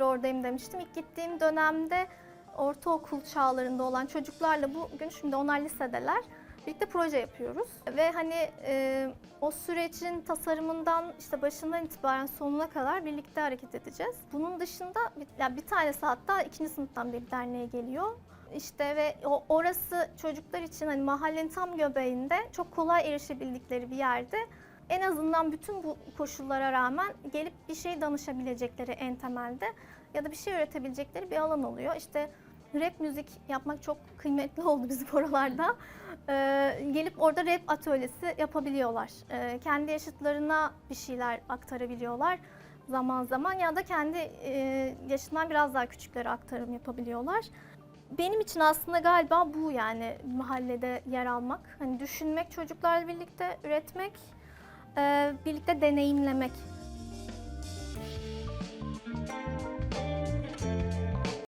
oradayım demiştim. İlk gittiğim dönemde ortaokul çağlarında olan çocuklarla bugün şimdi onlar lisedeler. Birlikte proje yapıyoruz ve hani e, o sürecin tasarımından işte başından itibaren sonuna kadar birlikte hareket edeceğiz. Bunun dışında bir, yani bir tanesi hatta ikinci sınıftan bir derneğe geliyor. İşte ve o orası çocuklar için hani mahallenin tam göbeğinde çok kolay erişebildikleri bir yerde en azından bütün bu koşullara rağmen gelip bir şey danışabilecekleri en temelde ya da bir şey öğretebilecekleri bir alan oluyor. İşte rap müzik yapmak çok kıymetli oldu bizim oralarda. Ee, gelip orada rap atölyesi yapabiliyorlar. Ee, kendi yaşıtlarına bir şeyler aktarabiliyorlar zaman zaman ya da kendi e, yaşından biraz daha küçüklere aktarım yapabiliyorlar. Benim için aslında galiba bu yani mahallede yer almak. Hani düşünmek, çocuklarla birlikte üretmek, ee, birlikte deneyimlemek.